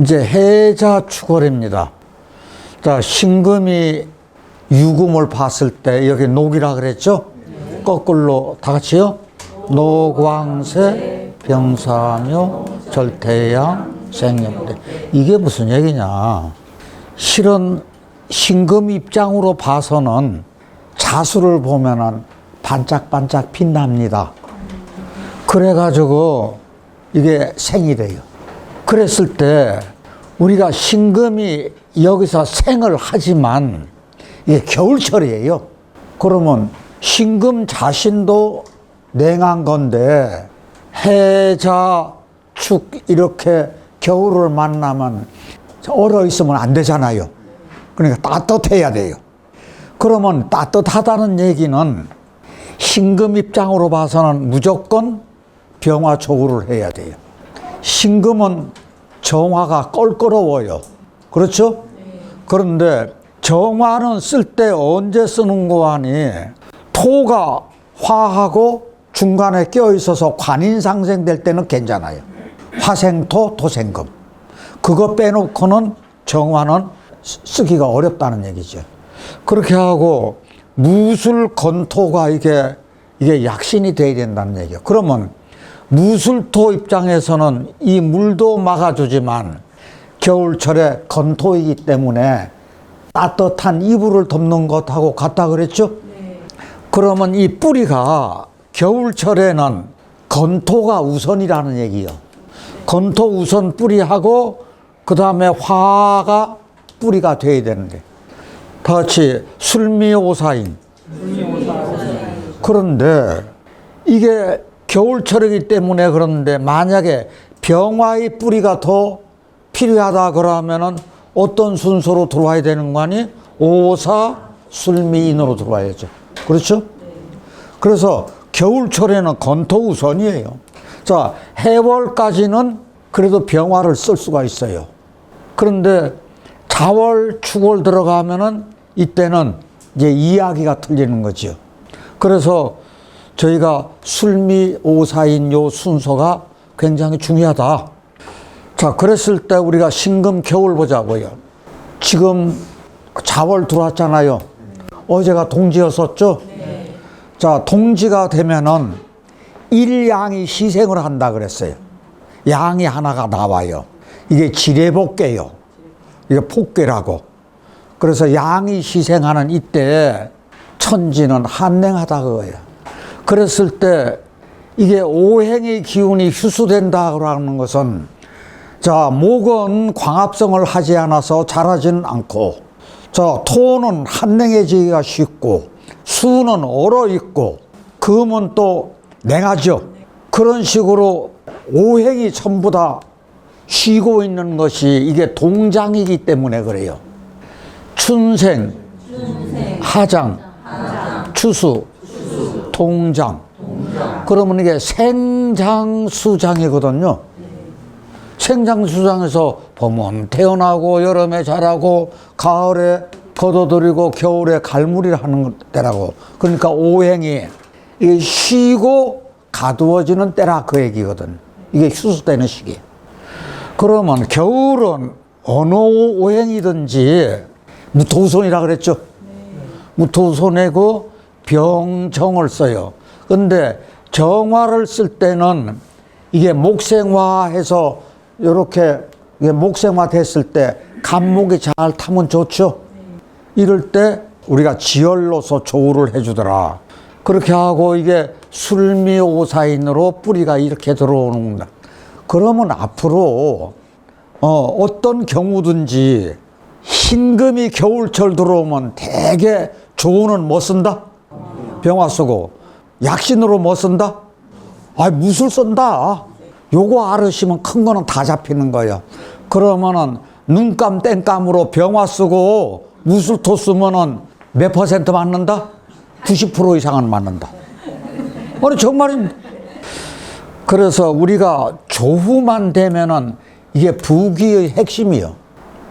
이제 해자 추월입니다. 자, 신금이 유금을 봤을 때 여기 녹이라 그랬죠? 거꾸로 다 같이요. 노광세, 병사묘, 절태양, 생명대. 이게 무슨 얘기냐? 실은 신금 입장으로 봐서는 자수를 보면은 반짝반짝 빛납니다. 그래가지고 이게 생이래요. 그랬을 때 우리가 신금이 여기서 생을 하지만 이게 겨울철이에요. 그러면 신금 자신도 냉한 건데 해자 축 이렇게 겨울을 만나면 얼어 있으면 안 되잖아요. 그러니까 따뜻해야 돼요. 그러면 따뜻하다는 얘기는 신금 입장으로 봐서는 무조건 병화 조구를 해야 돼요. 신금은 정화가 껄끄러워요. 그렇죠? 그런데 정화는 쓸 때 언제 쓰는 거 아니? 토가 화하고 중간에 껴 있어서 관인 상생 될 때는 괜찮아요. 화생토, 토생금. 그거 빼놓고는 정화는 쓰- 쓰기가 어렵다는 얘기죠. 그렇게 하고 무술 건토가 이게 이게 약신이 돼야 된다는 얘기예요. 그러면 무술토 입장에서는 이 물도 막아주지만 겨울철에 건토이기 때문에 따뜻한 이불을 덮는 것하고 같다 그랬죠? 그러면 이 뿌리가 겨울철에는 건토가 우선이라는 얘기요. 건토 우선 뿌리하고 그 다음에 화가 뿌리가 돼야 되는데 다 같이 술미오사인. 그런데 이게 겨울철이기 때문에 그런데 만약에 병화의 뿌리가 더 필요하다 그러면은 어떤 순서로 들어와야 되는 거 아니? 오사 술미인으로 들어와야죠. 그렇죠? 그래서 겨울철에는 건토 우선이에요. 자, 해월까지는 그래도 병화를 쓸 수가 있어요. 그런데 자월, 축월 들어가면은 이때는 이제 이야기가 틀리는 거죠. 그래서 저희가 술미 오사인 요 순서가 굉장히 중요하다. 자, 그랬을 때 우리가 신금 겨울 보자고요. 지금 자월 들어왔잖아요. 어제가 동지였었죠? 자, 동지가 되면은 일양이 희생을 한다 그랬어요. 양이 하나가 나와요. 이게 지뢰복개요. 이게 복개라고. 그래서 양이 희생하는 이때 천지는 한랭하다 그거예요. 그랬을 때 이게 오행의 기운이 휴수된다라는 것은 자, 목은 광합성을 하지 않아서 자라지는 않고, 자, 토는 한냉해지기가 쉽고, 수는 얼어 있고, 금은 또 냉하죠. 그런 식으로 오행이 전부 다 쉬고 있는 것이 이게 동장이기 때문에 그래요. 춘생, 하장, 추수, 동장. 그러면 이게 생장수장이거든요. 생장수장에서 봄은 태어나고 여름에 자라고 가을에 걷어들이고 겨울에 갈무리를 하는 때라고 그러니까 오행이 쉬고 가두어지는 때라 그 얘기거든 이게 휴수되는 시기 그러면 겨울은 어느 오행이든지 무토우손이라 그랬죠 무토우손이고 병정을 써요 근데 정화를 쓸 때는 이게 목생화해서 이렇게 목생화 됐을 때 간목이 잘 타면 좋죠. 이럴 때 우리가 지혈로서 조우를 해주더라. 그렇게 하고 이게 술미오사인으로 뿌리가 이렇게 들어오는구나. 그러면 앞으로 어, 어떤 경우든지 흰금이 겨울철 들어오면 대개 조우는 뭐 쓴다? 병화 쓰고 약신으로 뭐 쓴다? 아, 무술 쓴다. 요거 알으시면 큰 거는 다 잡히는 거예요. 그러면은 눈감 땡감으로 병화 쓰고 무술토 쓰면은 몇 퍼센트 맞는다? 90% 이상은 맞는다. 아니 정말인. 그래서 우리가 조후만 되면은 이게 부귀의 핵심이요.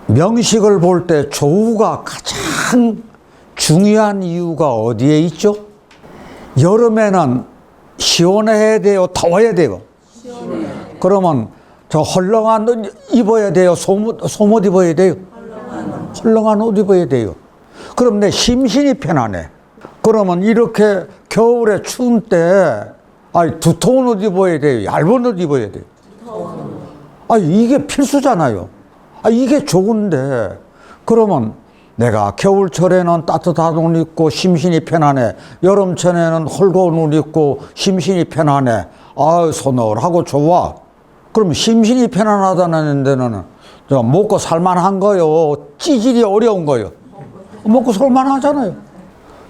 명식을 볼 때 조후가 가장 중요한 이유가 어디에 있죠? 여름에는 시원해야 돼요, 더워야 돼요. 그러면 저 헐렁한 옷 입어야 돼요. 소못, 소못 입어야 돼요. 헐렁한 옷 입어야 돼요. 그럼 내 심신이 편하네. 그러면 이렇게 겨울에 추운 때, 아니, 두터운 옷 입어야 돼요. 얇은 옷 입어야 돼요. 아, 이게 필수잖아요. 아, 이게 좋은데. 그러면 내가 겨울철에는 따뜻한 옷 입고 심신이 편하네. 여름철에는 헐거운 옷 입고 심신이 편하네. 아유, 서늘하고 좋아. 그럼 심신이 편안하다는 데는 저 먹고 살만한 거요. 찌질이 어려운 거요. 먹고 살만하잖아요.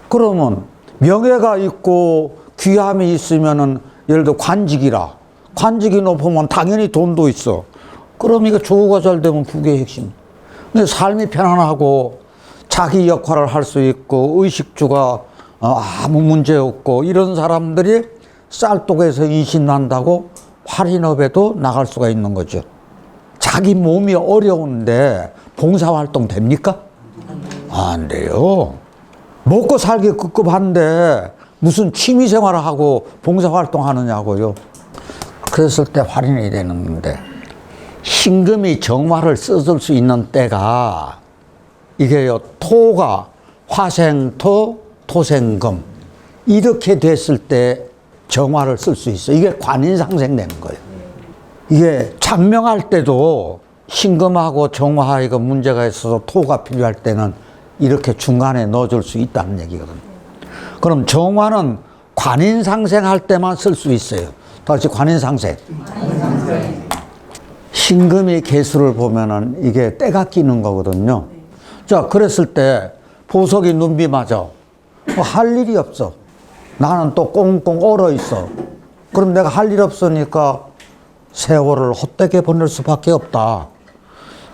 그러면 명예가 있고 귀함이 있으면은 예를 들어 관직이라 관직이 높으면 당연히 돈도 있어. 그럼 이거 조우가 잘 되면 국의 핵심. 근데 삶이 편안하고 자기 역할을 할 수 있고 의식주가 어, 아무 문제 없고 이런 사람들이 쌀독에서 인신 난다고 할인업에도 나갈 수가 있는 거죠. 자기 몸이 어려운데 봉사활동 됩니까? 안 돼요. 먹고 살기 급급한데 무슨 취미 생활을 하고 봉사활동 하느냐고요. 그랬을 때 할인이 되는 건데 신금이 정화를 써줄 수 있는 때가 이게요 토가 화생토 토생금 이렇게 됐을 때 정화를 쓸 수 있어. 이게 관인상생되는 거예요. 이게 장명할 때도 신금하고 정화 이거 문제가 있어서 토가 필요할 때는 이렇게 중간에 넣어줄 수 있다는 얘기거든요. 그럼 정화는 관인상생할 때만 쓸 수 있어요. 다시 관인상생. 신금이 개수를 보면은 이게 때가 끼는 거거든요. 자, 그랬을 때 보석이 눈비 맞아. 뭐 할 일이 없어. 나는 또 꽁꽁 얼어 있어. 그럼 내가 할 일 없으니까 세월을 헛되게 보낼 수밖에 없다.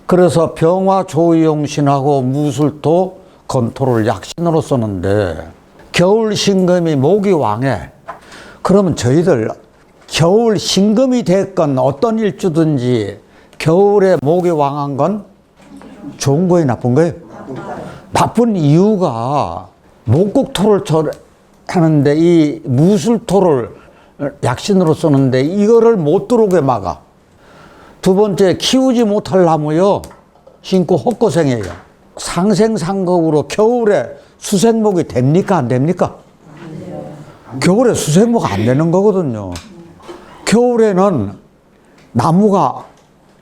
그래서 병화 조용신하고 무술토 건토를 약신으로 쓰는데 겨울 신금이 목이 왕해. 그러면 저희들 겨울 신금이 됐건 어떤 일주든지 겨울에 목이 왕한 건 좋은 거예요, 나쁜 거예요? 나쁜 이유가 목국토를 절 하는데 이 무술토를 약신으로 쓰는데 이거를 못 들어오게 막아. 두 번째 키우지 못할 나무요 신고 헛고생해요. 상생상극으로 겨울에 수생목이 됩니까 안 됩니까? 겨울에 수생목 안 되는 거거든요. 겨울에는 나무가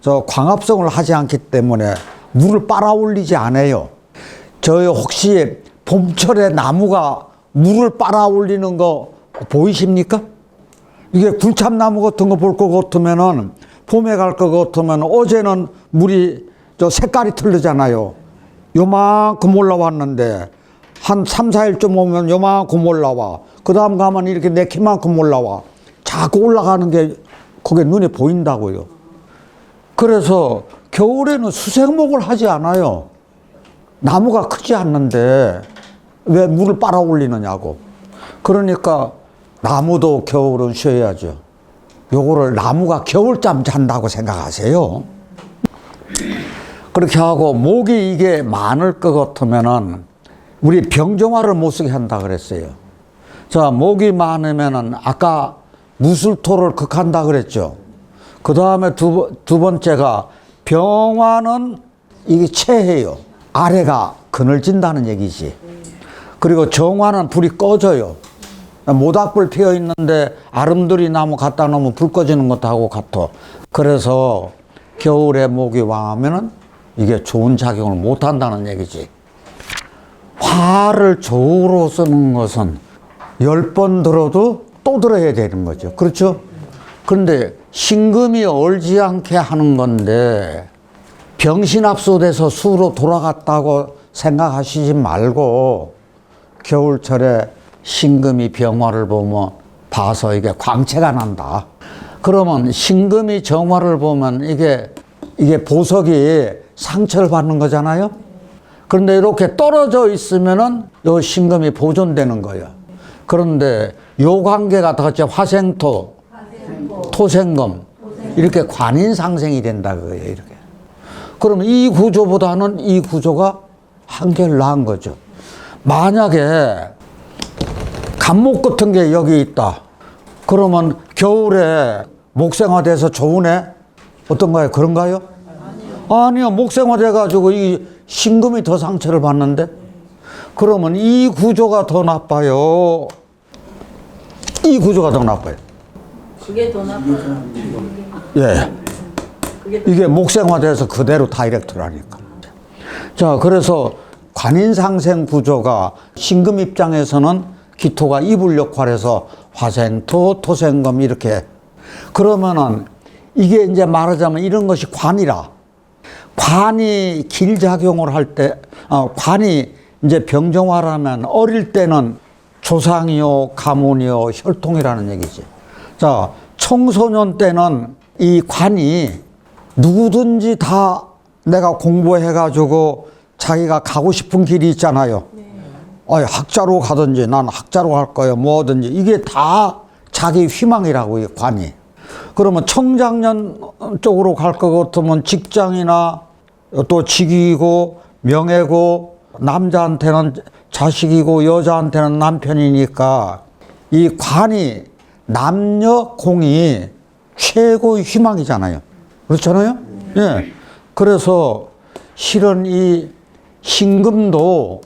저 광합성을 하지 않기 때문에 물을 빨아올리지 않아요. 저희 혹시 봄철에 나무가 물을 빨아 올리는 거 보이십니까? 이게 굴참나무 같은 거 볼 것 같으면은 봄에 갈 것 같으면 어제는 물이 저 색깔이 틀리잖아요. 요만큼 올라왔는데 한 3, 4일쯤 오면 요만큼 올라와. 그 다음 가면 이렇게 네 키만큼 올라와. 자꾸 올라가는 게 그게 눈에 보인다고요. 그래서 겨울에는 수생목을 하지 않아요. 나무가 크지 않는데 왜 물을 빨아 올리느냐고. 그러니까 나무도 겨울은 쉬어야죠. 요거를 나무가 겨울잠 잔다고 생각하세요. 그렇게 하고 목이 이게 많을 것 같으면은 우리 병정화를 못 쓰게 한다 그랬어요. 자, 목이 많으면은 아까 무술토를 극한다 그랬죠. 그 다음에 두, 번- 두 번째가 병화는 이게 체해요. 아래가 그늘진다는 얘기지. 그리고 정화는 불이 꺼져요. 모닥불 피어 있는데 아름드리 나무 갖다 놓으면 불 꺼지는 것하고 같아. 그래서 겨울에 목이 왕하면은 이게 좋은 작용을 못 한다는 얘기지. 화를 조로 쓰는 것은 열 번 들어도 또 들어야 되는 거죠. 그렇죠? 그런데 신금이 얼지 않게 하는 건데 병신합소돼서 수로 돌아갔다고 생각하시지 말고 겨울철에 신금이 병화를 보면 봐서 이게 광채가 난다. 그러면 신금이 정화를 보면 이게 이게 보석이 상처를 받는 거잖아요. 그런데 이렇게 떨어져 있으면은 요 신금이 보존되는 거예요. 그런데 요 관계가 더 같이 화생토, 토생금 이렇게 관인 상생이 된다 그거예요. 이렇게. 그러면 이 구조보다는 이 구조가 한결 나은 거죠. 만약에 감목 같은 게 여기 있다. 그러면 겨울에 목생화돼서 좋으네? 어떤가요? 그런가요? 아니요. 목생화돼가지고 이 신금이 더 상처를 받는데? 그러면 이 구조가 더 나빠요. 이 구조가 더 나빠요. 그게 더 나빠요. 예. 이게 목생화돼서 그대로 다이렉트라니까. 자, 그래서 관인상생 구조가 신금 입장에서는 기토가 이불 역할에서 화생토, 토생금 이렇게. 그러면은 이게 이제 말하자면 이런 것이 관이라. 관이 길작용을 할 때, 어, 관이 이제 병정화라면 어릴 때는 조상이요, 가문이요, 혈통이라는 얘기지. 자, 청소년 때는 이 관이 누구든지 다 내가 공부해가지고 자기가 가고 싶은 길이 있잖아요. 아니, 학자로 가든지 난 학자로 갈 거예요. 뭐든지. 이게 다 자기 희망이라고, 이 관이. 그러면 청장년 쪽으로 갈 것 같으면 직장이나 또 직위고 명예고 남자한테는 자식이고 여자한테는 남편이니까 이 관이 남녀 공이 최고의 희망이잖아요. 그렇잖아요? 예. 그래서 실은 이 신금도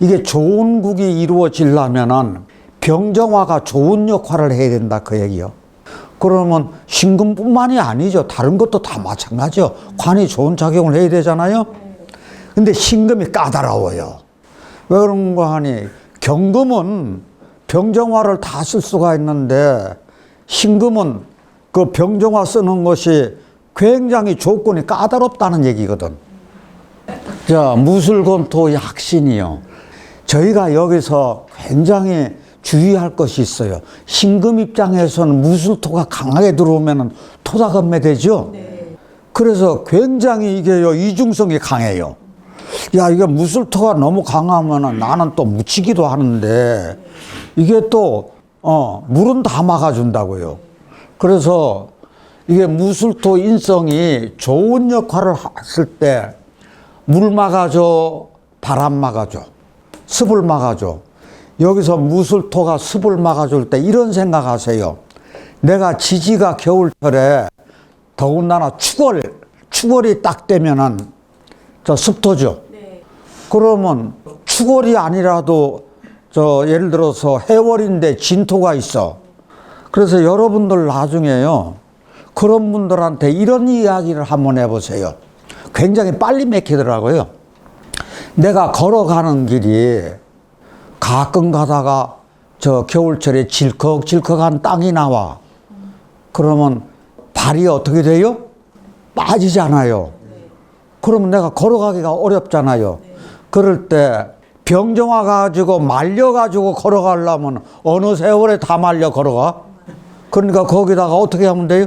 이게 좋은 국이 이루어지려면은 병정화가 좋은 역할을 해야 된다 그 얘기요. 그러면 신금뿐만이 아니죠. 다른 것도 다 마찬가지요. 관이 좋은 작용을 해야 되잖아요. 근데 신금이 까다로워요. 왜 그런가 하니 경금은 병정화를 다 쓸 수가 있는데 신금은 그 병정화 쓰는 것이 굉장히 조건이 까다롭다는 얘기거든. 자, 무술검토 약신이요. 저희가 여기서 굉장히 주의할 것이 있어요. 신금 입장에서는 무술토가 강하게 들어오면 토다검매 되죠? 그래서 굉장히 이게요, 이중성이 강해요. 야, 이게 무술토가 너무 강하면 나는 또 묻히기도 하는데 이게 또, 어, 물은 다 막아준다고요. 그래서 이게 무술토 인성이 좋은 역할을 했을 때 물 막아줘, 바람 막아줘, 습을 막아줘. 여기서 무술토가 습을 막아줄 때 이런 생각하세요. 내가 지지가 겨울철에 더군다나 추월, 추월이 딱 되면은 저 습토죠. 네. 그러면 추월이 아니라도 저 예를 들어서 해월인데 진토가 있어. 그래서 여러분들 나중에요. 그런 분들한테 이런 이야기를 한번 해보세요. 굉장히 빨리 맥히더라고요. 내가 걸어가는 길이 가끔 가다가 저 겨울철에 질컥질컥한 땅이 나와. 그러면 발이 어떻게 돼요? 빠지잖아요. 그러면 내가 걸어가기가 어렵잖아요. 그럴 때 병정화 가지고 말려 가지고 걸어가려면 어느 세월에 다 말려 걸어가? 그러니까 거기다가 어떻게 하면 돼요?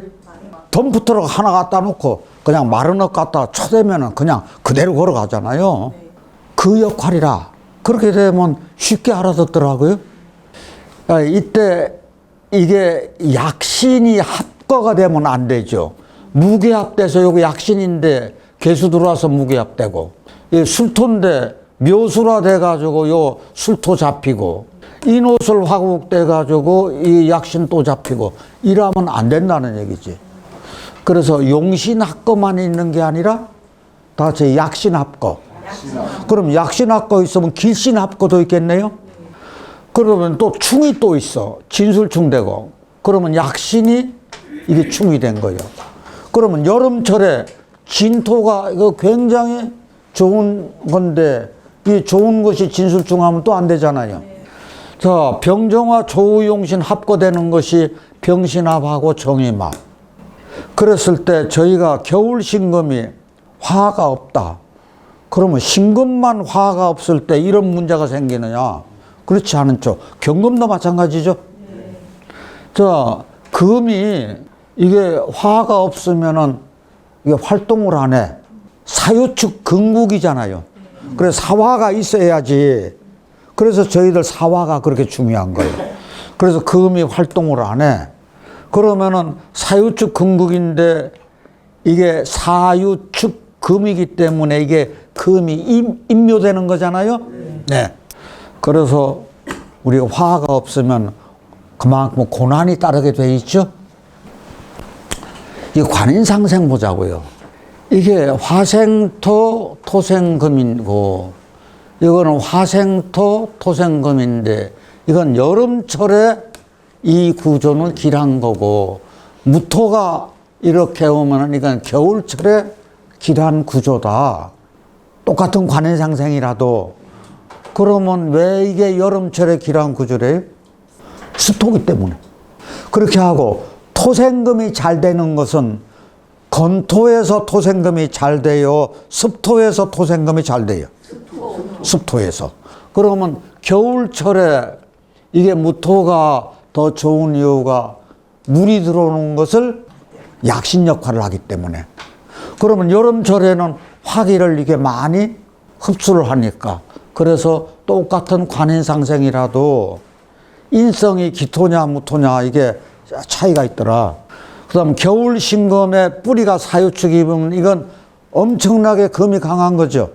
덤프트럭 하나 갖다 놓고 그냥 마른 옷 갖다 쳐대면은 그냥 그대로 걸어가잖아요. 그 역할이라 그렇게 되면 쉽게 알아듣더라고요. 아, 이때 이게 약신이 합거가 되면 안 되죠. 무게합돼서 여기 약신인데 개수 들어와서 무게합되고 이 술토인데 묘수라 돼가지고 요 술토 잡히고 인옷을 화국돼 가지고 이 약신 또 잡히고 이러면 안 된다는 얘기지. 그래서 용신합거만 있는 게 아니라 다 제 약신합거. 그럼 약신합거 있으면 길신합거도 있겠네요. 그러면 또 충이 또 있어. 진술충 되고. 그러면 약신이 이게 충이 된 거예요. 그러면 여름철에 진토가 이거 굉장히 좋은 건데 이 좋은 것이 진술충 하면 또 안 되잖아요. 자, 병정화 조우용신 합거되는 것이 병신합하고 정임합. 그랬을 때 저희가 겨울 신금이 화가 없다. 그러면 신금만 화가 없을 때 이런 문제가 생기느냐? 그렇지 쪽. 경금도 마찬가지죠. 자, 금이 이게 화가 없으면은 이게 활동을 안 해. 사유축 근국이잖아요. 그래서 사화가 있어야지. 그래서 저희들 사화가 그렇게 중요한 거예요. 그래서 금이 활동을 안 해. 그러면은 사유축 근국인데 이게 사유축 금이기 때문에 이게 금이 임, 임묘되는 거잖아요. 네. 그래서 우리가 화가 없으면 그만큼 고난이 따르게 돼 있죠. 이 관인상생 보자고요. 이게 화생토 토생금이고 이거는 화생토 토생금인데 이건 여름철에 이 구조는 길한 거고 무토가 이렇게 오면은 이건 겨울철에 길한 구조다. 똑같은 관인상생이라도 그러면 왜 이게 여름철에 길한 구조래요? 습토기 때문에. 그렇게 하고 토생금이 잘 되는 것은 건토에서 토생금이 잘 돼요. 습토에서 토생금이 잘 돼요. 습토에서. 그러면 겨울철에 이게 무토가 더 좋은 이유가 물이 들어오는 것을 약신 역할을 하기 때문에. 그러면 여름철에는 화기를 이게 많이 흡수를 하니까. 그래서 똑같은 관인상생이라도 인성이 기토냐 무토냐 이게 차이가 있더라. 그다음 겨울 신금에 뿌리가 사유축이 입으면 이건 엄청나게 금이 강한 거죠.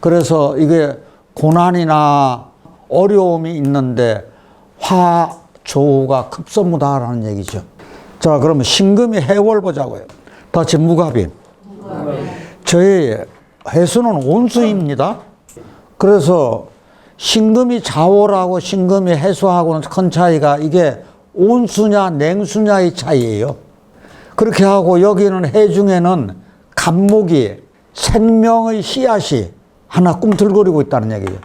그래서 이게 고난이나 어려움이 있는데 화 조가 급선무다라는 얘기죠. 자, 그러면 신금이 해월 보자고요. 다시 무갑인. 저희 해수는 온수입니다. 그래서 신금이 자월하고 신금이 해수하고는 큰 차이가 이게 온수냐 냉수냐의 차이예요. 그렇게 하고 여기는 해중에는 간목이 생명의 씨앗이 하나 꿈틀거리고 있다는 얘기예요.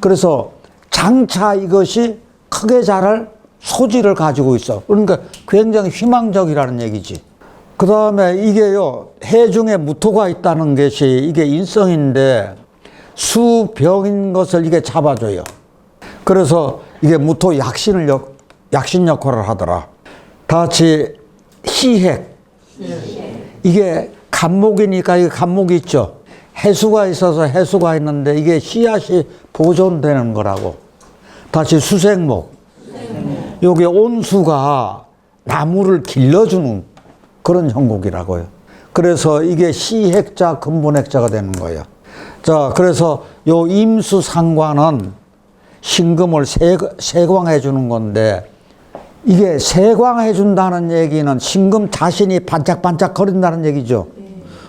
그래서 장차 이것이 크게 자랄 소지를 가지고 있어. 그러니까 굉장히 희망적이라는 얘기지. 그 다음에 이게요, 해중에 무토가 있다는 것이 이게 인성인데 수병인 것을 이게 잡아줘요. 그래서 이게 무토 약신을 역, 약신 역할을 하더라. 다 같이 희핵. 이게 간목이니까 이게 간목이 있죠. 해수가 있어서 해수가 있는데 이게 씨앗이 보존되는 거라고. 다시 수생목. 여기 온수가 나무를 길러주는 그런 형국이라고요. 그래서 이게 시핵자, 근본핵자가 되는 거예요. 자, 그래서 요 임수상관은 신금을 세, 세광해 주는 건데 이게 세광해 준다는 얘기는 신금 자신이 반짝반짝 거린다는 얘기죠.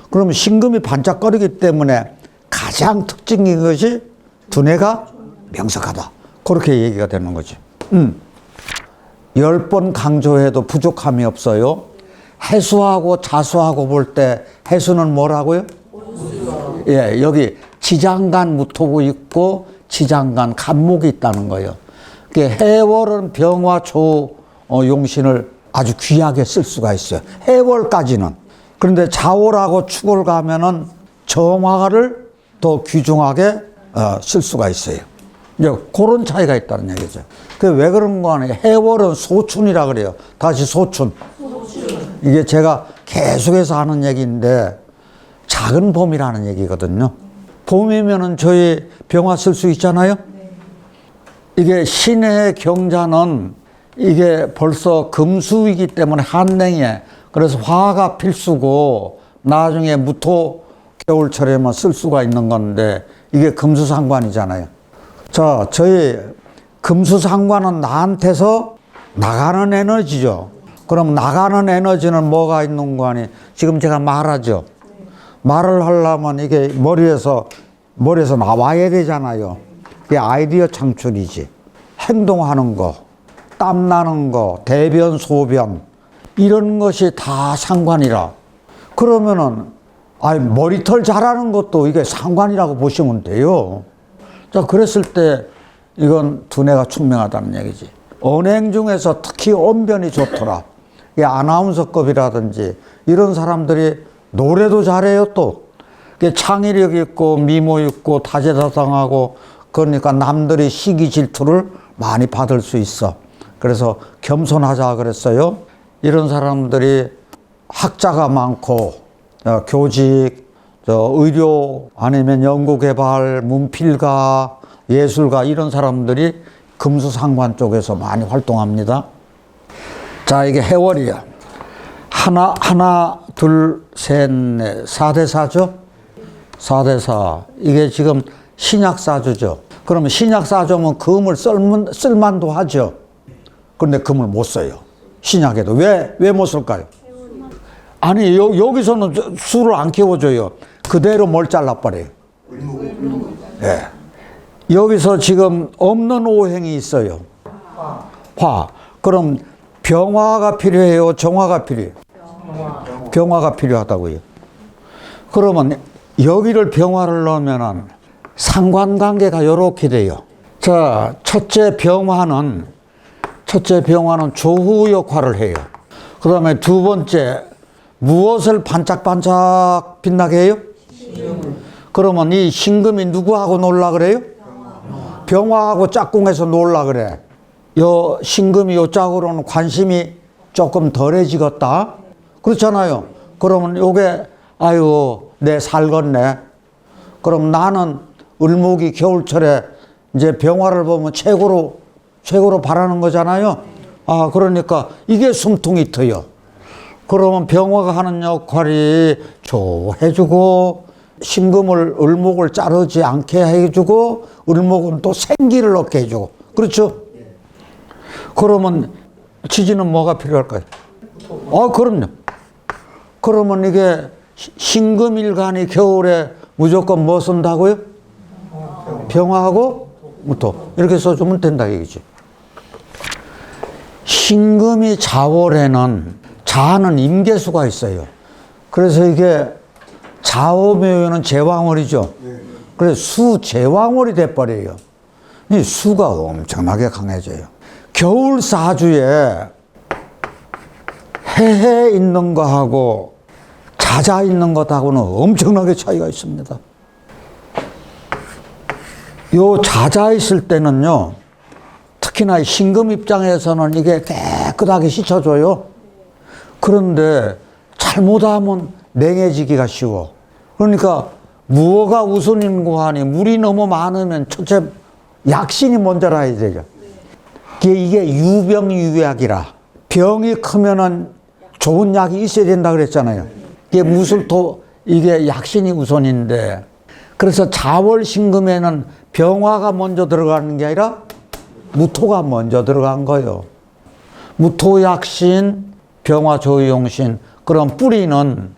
그러면 신금이 반짝거리기 때문에 가장 특징인 것이 두뇌가 명석하다. 그렇게 얘기가 되는 거지. 음. 열 번 강조해도 부족함이 없어요. 해수하고 자수하고 볼 때 해수는 뭐라고요? 예, 여기 지장간 무토고 있고 지장간 간목이 있다는 거예요. 그 해월은 병화 조 어, 용신을 아주 귀하게 쓸 수가 있어요. 해월까지는. 그런데 자월하고 축월 가면은 정화를 더 귀중하게 어, 쓸 수가 있어요. 이제 그런 차이가 있다는 얘기죠. 그 왜 그런 거 아니에요? 해월은 소춘이라 그래요. 다시 소춘. 이게 제가 계속해서 하는 얘기인데 작은 봄이라는 얘기거든요. 봄이면은 저희 병화 쓸 수 있잖아요. 이게 신의 경자는 이게 벌써 금수이기 때문에 한냉에 그래서 화가 필수고 나중에 무토 겨울철에만 쓸 수가 있는 건데 이게 금수상관이잖아요. 자, 저희 금수상관은 나한테서 나가는 에너지죠. 그럼 나가는 에너지는 뭐가 있는 거 아니? 지금 제가 말하죠. 말을 하려면 이게 머리에서 머리에서 나와야 되잖아요. 이게 아이디어 창출이지. 행동하는 거, 땀 나는 거, 대변, 소변 이런 것이 다 상관이라. 그러면은 아니 머리털 자라는 것도 이게 상관이라고 보시면 돼요. 자, 그랬을 때 이건 두뇌가 충명하다는 얘기지. 언행 중에서 특히 언변이 좋더라. 이 아나운서급이라든지 이런 사람들이 노래도 잘해요 또. 창의력 있고 미모 있고 다재다성하고 그러니까 남들이 시기 질투를 많이 받을 수 있어. 그래서 겸손하자 그랬어요. 이런 사람들이 학자가 많고 어, 교직, 저 의료 아니면 연구개발, 문필가, 예술가 이런 사람들이 금수상관 쪽에서 많이 활동합니다. 자 이게 해월이야. 하나 하나 둘 셋넷사대 사죠. 사대 사. 이게 지금 신약 사주죠. 그러면 신약 사주면 금을 쓸만, 쓸만도 하죠. 그런데 금을 못 써요. 신약에도 왜 왜 못 쓸까요? 아니 여, 여기서는 저- 수를 안 키워줘요. 그대로 뭘 잘라버려요. 예. 여기서 지금 없는 오행이 있어요. 화. 그럼 병화가 필요해요? 정화가 필요해요? 병화가 필요하다고요. 그러면 여기를 병화를 넣으면은 상관관계가 이렇게 돼요. 자, 첫째 병화는 첫째 병화는 조후 역할을 해요. 그 다음에 두 번째 무엇을 반짝반짝 빛나게 해요? 그러면 이 신금이 누구하고 놀라 그래요? 병화하고 짝꿍해서 놀라 그래. 요 신금이 요 짝으로는 관심이 조금 덜해지겠다. 그렇잖아요. 그러면 요게 아유 내 살겠네. 그럼 나는 을목이 겨울철에 이제 병화를 보면 최고로 최고로 바라는 거잖아요. 아 그러니까 이게 숨통이 트여. 그러면 병화가 하는 역할이 좋아해주고 신금을 을목을 자르지 않게 해주고 을목은 또 생기를 얻게 해주고 그렇죠? 그러면 지지는 뭐가 필요할까요? 아 그럼요. 그러면 이게 시- 신금일간이 겨울에 무조건 뭐 쓴다고요? 병화하고 무토 이렇게 써주면 된다 얘기지. 신금이 자월에는 자는 임계수가 있어요. 그래서 이게 자오묘에는 제왕월이죠. 그래서 수 제왕월이 돼버려요. 이 수가 엄청나게 강해져요. 겨울 사주에 해해 있는 거하고 자자 있는 것하고는 엄청나게 차이가 있습니다. 요 자자 있을 때는요, 특히나 신금 입장에서는 이게 깨끗하게 씻어줘요. 그런데 잘못하면 냉해지기가 쉬워. 그러니까 무어가 우선인 거 하니 물이 너무 많으면 첫째 약신이 먼저 나야 되죠. 이게, 유병유약이라 병이 크면은 좋은 약이 있어야 된다 그랬잖아요. 이게 무술토 이게 약신이 우선인데 그래서 자월신금에는 병화가 먼저 들어가는 게 아니라 무토가 먼저 들어간 거예요. 무토약신, 병화조용신. 그럼 뿌리는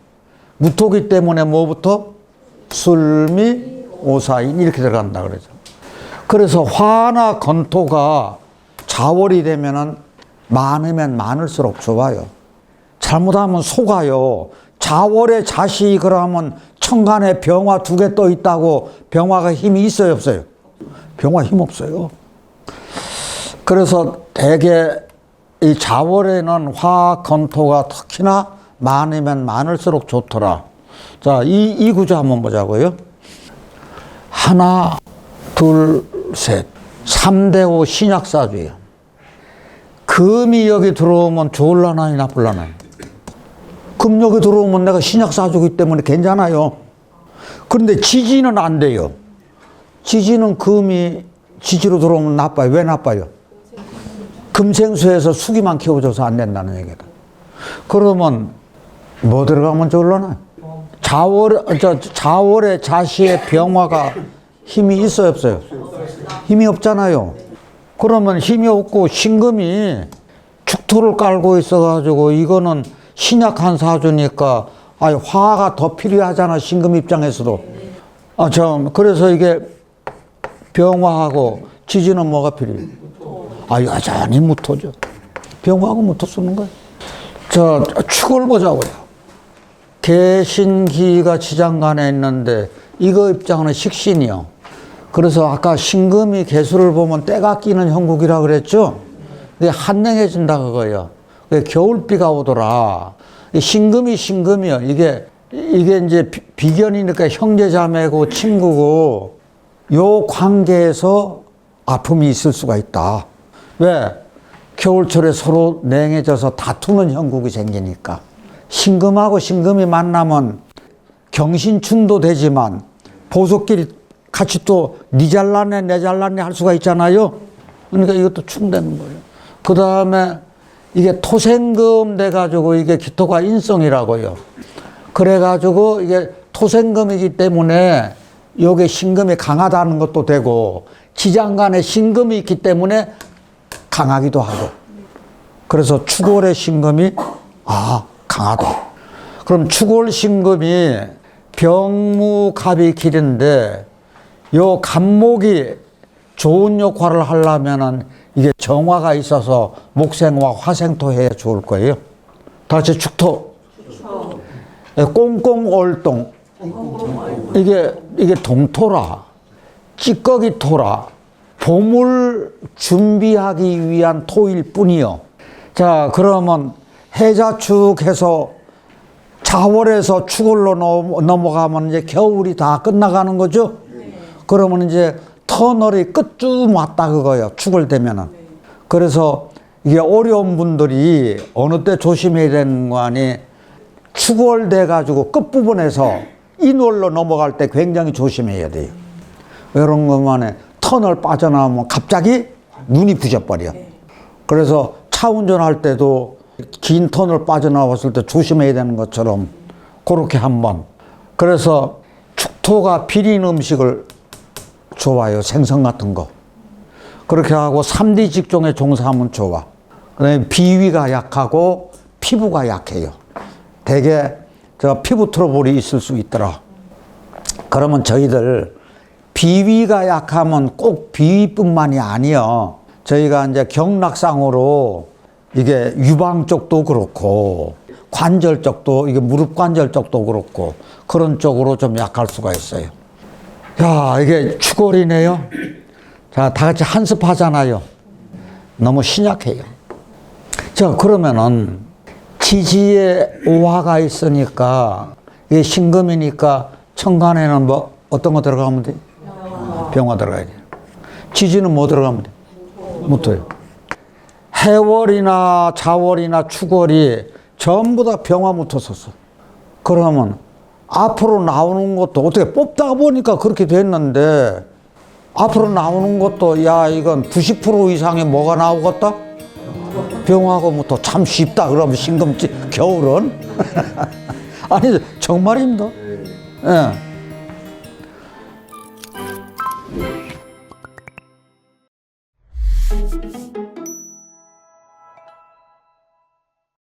무토기 때문에 뭐부터? 술미, 오사인 이렇게 들어간다 그러죠. 그래서 화나 건토가 자월이 되면은 많으면 많을수록 좋아요. 잘못하면 속아요. 자월에 자시 그러면 천간에 병화 두 개 떠 있다고 병화가 힘이 있어요 없어요? 병화 힘 없어요. 그래서 대개 이 자월에는 화, 건토가 특히나 많으면 많을수록 좋더라. 자, 이, 이 구조 한번 보자고요. 하나, 둘, 셋. 3대5 신약사주예요. 금이 여기 들어오면 좋을라나요, 나쁠라나요? 금 여기 들어오면 내가 신약사주기 때문에 괜찮아요. 그런데 지지는 안 돼요. 지지는 금이 지지로 들어오면 나빠요. 왜 나빠요? 금생수에서 수기만 키워줘서 안 된다는 얘기다. 그러면 뭐 들어가면 좋을라나? 자월, 저, 자월에 자시의 병화가 힘이 있어요, 없어요? 힘이 없잖아요. 그러면 힘이 없고 신금이 축토를 깔고 있어가지고 이거는 신약한 사주니까 아 화가 더 필요하잖아 신금 입장에서도 아 참 그래서 이게 병화하고 지지는 뭐가 필요해? 아 여전히 무토죠. 병화하고 무토 쓰는 거예요. 자 축을 보자고요. 개신기가 지장간에 있는데 이거 입장은 식신이요. 그래서 아까 신금이 개수를 보면 때가 끼는 형국이라 그랬죠. 이게 한랭해진다 그거예요. 겨울비가 오더라. 이 신금이 신금이요. 이게 이게 이제 비- 비견이니까 형제자매고 친구고 요 관계에서 아픔이 있을 수가 있다. 왜? 겨울철에 서로 냉해져서 다투는 형국이 생기니까. 신금하고 신금이 만나면 경신충도 되지만 보석끼리 같이 또 니 잘났네 내 잘났네 할 수가 있잖아요. 그러니까 이것도 충되는 거예요. 그 다음에 이게 토생금 돼가지고 이게 기토가 인성이라고요. 그래가지고 이게 토생금이기 때문에 요게 신금이 강하다는 것도 되고 지장간에 신금이 있기 때문에 강하기도 하고 그래서 추골의 신금이 아 강하다. 그럼 축월신금이 병무갑이 길인데 요 갑목이 좋은 역할을 하려면은 이게 정화가 있어서 목생과 화생토 해야 좋을 거예요. 다시 축토. 예, 꽁꽁올동. 이게 이게 동토라. 찌꺼기 토라. 봄을 준비하기 위한 토일 뿐이요. 자, 그러면 해자축 해서 자월에서 축월로 넘- 넘어가면 이제 겨울이 다 끝나가는 거죠. 그러면 이제 터널이 끝쯤 왔다 그거예요. 축월되면은. 그래서 이게 어려운 분들이 어느 때 조심해야 되는 거 아니 축월돼 가지고 끝부분에서 인월로 넘어갈 때 굉장히 조심해야 돼요. 이런 것만에 터널 빠져나오면 갑자기 눈이 부셔버려. 그래서 차 운전할 때도 긴 터널 빠져나왔을 때 조심해야 되는 것처럼 그렇게 한번. 그래서 축토가 비린 음식을 좋아요. 생선 같은 거. 그렇게 하고 삼디 직종에 종사하면 좋아. 그다음에 비위가 약하고 피부가 약해요. 대개 저 피부 트러블이 있을 수 있더라. 그러면 저희들 비위가 약하면 꼭 비위뿐만이 아니요. 저희가 이제 경락상으로 이게 유방 쪽도 그렇고 관절 쪽도 이게 무릎 관절 쪽도 그렇고 그런 쪽으로 좀 약할 수가 있어요. 야, 이게 추골이네요. 자, 다 같이 한습하잖아요. 너무 신약해요. 자, 그러면은 지지에 오화가 있으니까 이게 신금이니까 천간에는 뭐 어떤 거 들어가면 돼? 병화 들어가야 돼. 지지는 뭐 들어가면 돼? 못해요. 해월이나 자월이나 추월이 전부 다 병화 묻었었어. 그러면 앞으로 나오는 것도 어떻게 뽑다 보니까 그렇게 됐는데 앞으로 나오는 것도 야 이건 90% 이상의 뭐가 나오겠다? 병하고 뭐참 쉽다 그러면 신금지 겨울은 아니 정말입니다. 예.